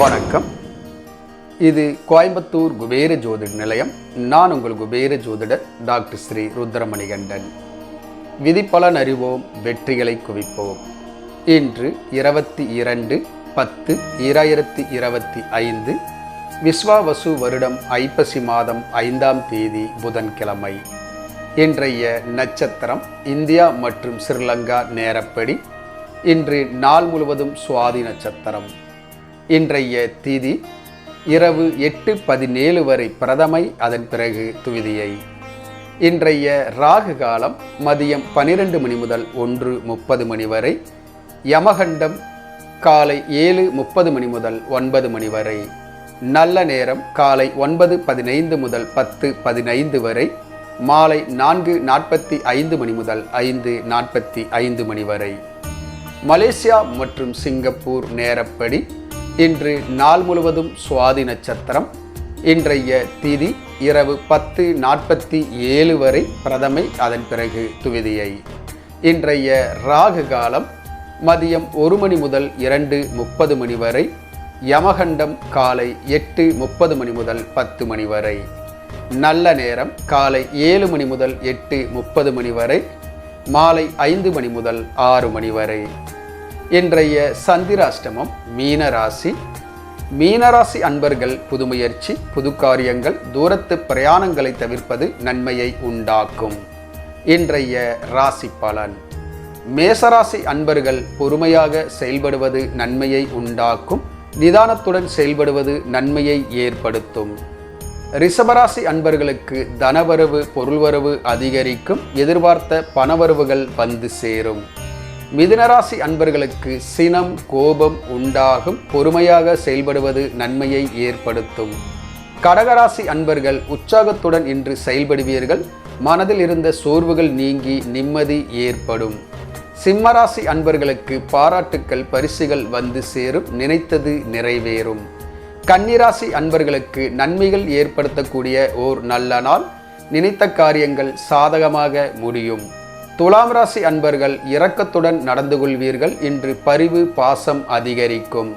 வணக்கம். இது கோயம்புத்தூர் குபேர ஜோதிட நிலையம். நான் உங்கள் குபேர ஜோதிடர் டாக்டர் ஸ்ரீ ருத்ரமணிகண்டன். விதிப்பலன் அறிவோம் வெற்றிகளை குவிப்போம். இன்று இருபத்தி இரண்டு பத்து இராயிரத்தி இருபத்தி ஐந்து விஸ்வாவசு வருடம் ஐப்பசி மாதம் ஐந்தாம் தேதி புதன்கிழமை. இன்றைய நட்சத்திரம் இந்தியா மற்றும் ஸ்ரீலங்கா நேரப்படி. இன்று நாள் முழுவதும் சுவாதி நட்சத்திரம். இன்றைய திதி இரவு எட்டு பதினேழு வரை பிரதமை அதன் பிறகு துவிதியை. இன்றைய ராகு காலம் மதியம் பனிரெண்டு மணி முதல் ஒன்று முப்பது மணி வரை யமகண்டம் காலை ஏழு முப்பது மணி முதல் ஒன்பது மணி வரை நல்ல நேரம் காலை ஒன்பது பதினைந்து முதல் பத்து பதினைந்து வரை மாலை நான்கு நாற்பத்தி ஐந்து மணி முதல் ஐந்து நாற்பத்தி ஐந்து மணி வரை. மலேசியா மற்றும் சிங்கப்பூர் நேரப்படி இன்று நாள் முழுவதும் சுவாதி நட்சத்திரம். இன்றைய திதி இரவு பத்து நாற்பத்தி ஏழு வரை பிரதமை அதன் பிறகு துவிதியை. இன்றைய ராகு காலம் மதியம் ஒரு மணி முதல் இரண்டு முப்பது மணி வரை யமகண்டம் காலை எட்டு முப்பது மணி முதல் பத்து மணி வரை நல்ல நேரம் காலை ஏழு மணி முதல் எட்டு முப்பது மணி வரை மாலை ஐந்து மணி முதல் ஆறு மணி வரை. இன்றைய சந்திராஷ்டமம் மீனராசி. மீனராசி அன்பர்கள் புதுமுயற்சி புது காரியங்கள் தூரத்து பிரயாணங்களை தவிர்ப்பது நன்மையை உண்டாக்கும். இன்றைய ராசி பலன். மேசராசி அன்பர்கள் பொறுமையாக செயல்படுவது நன்மையை உண்டாக்கும். நிதானத்துடன் செயல்படுவது நன்மையை ஏற்படுத்தும். ரிஷபராசி அன்பர்களுக்கு தனவரவு பொருள்வரவு அதிகரிக்கும். எதிர்பார்த்த பணவரவுகள் வந்து சேரும். மிதுனராசி அன்பர்களுக்கு சினம் கோபம் உண்டாகும். பொறுமையாக செயல்படுவது நன்மையை ஏற்படுத்தும். கடகராசி அன்பர்கள் உற்சாகத்துடன் இன்று செயல்படுவீர்கள். மனதில் இருந்த சோர்வுகள் நீங்கி நிம்மதி ஏற்படும். சிம்மராசி அன்பர்களுக்கு பாராட்டுக்கள் பரிசுகள் வந்து சேரும். நினைத்தது நிறைவேறும். கன்னிராசி அன்பர்களுக்கு நன்மைகள் ஏற்படுத்தக்கூடிய ஓர் நல்ல நாள். நினைத்த காரியங்கள் சாதகமாக முடியும். துலாம் ராசி அன்பர்கள் இரக்கத்துடன் நடந்து கொள்வீர்கள். இன்று பரிவு பாசம் அதிகரிக்கும்.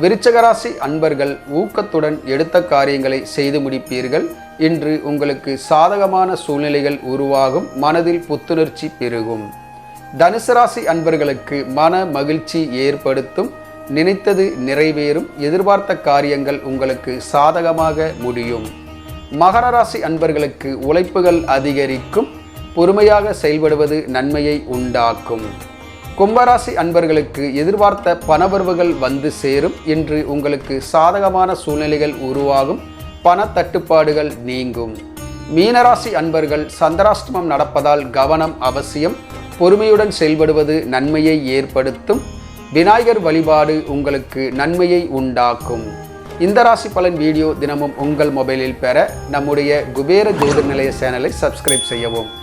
விருச்சகராசி அன்பர்கள் ஊக்கத்துடன் எடுத்த காரியங்களை செய்து முடிப்பீர்கள். இன்று உங்களுக்கு சாதகமான சூழ்நிலைகள் உருவாகும். மனதில் புத்துணர்ச்சி பெருகும். தனுசு ராசி அன்பர்களுக்கு மன மகிழ்ச்சி ஏற்படுத்தும். நினைத்தது நிறைவேறும். எதிர்பார்த்த காரியங்கள் உங்களுக்கு சாதகமாக முடியும். மகர ராசி அன்பர்களுக்கு உழைப்புகள் அதிகரிக்கும். பொறுமையாக செயல்படுவது நன்மையை உண்டாக்கும். கும்பராசி அன்பர்களுக்கு எதிர்பார்த்த பணவரவுகள் வந்து சேரும். இன்று உங்களுக்கு சாதகமான சூழ்நிலைகள் உருவாகும். பண தட்டுப்பாடுகள் நீங்கும். மீனராசி அன்பர்கள் சந்திராஷ்டமம் நடப்பதால் கவனம் அவசியம். பொறுமையுடன் செயல்படுவது நன்மையை ஏற்படுத்தும். விநாயகர் வழிபாடு உங்களுக்கு நன்மையை உண்டாக்கும். இந்த ராசி பலன் வீடியோ தினமும் உங்கள் மொபைலில் பெற நம்முடைய குபேர ஜோதிர் நிலைய சேனலை சப்ஸ்கிரைப் செய்யவும்.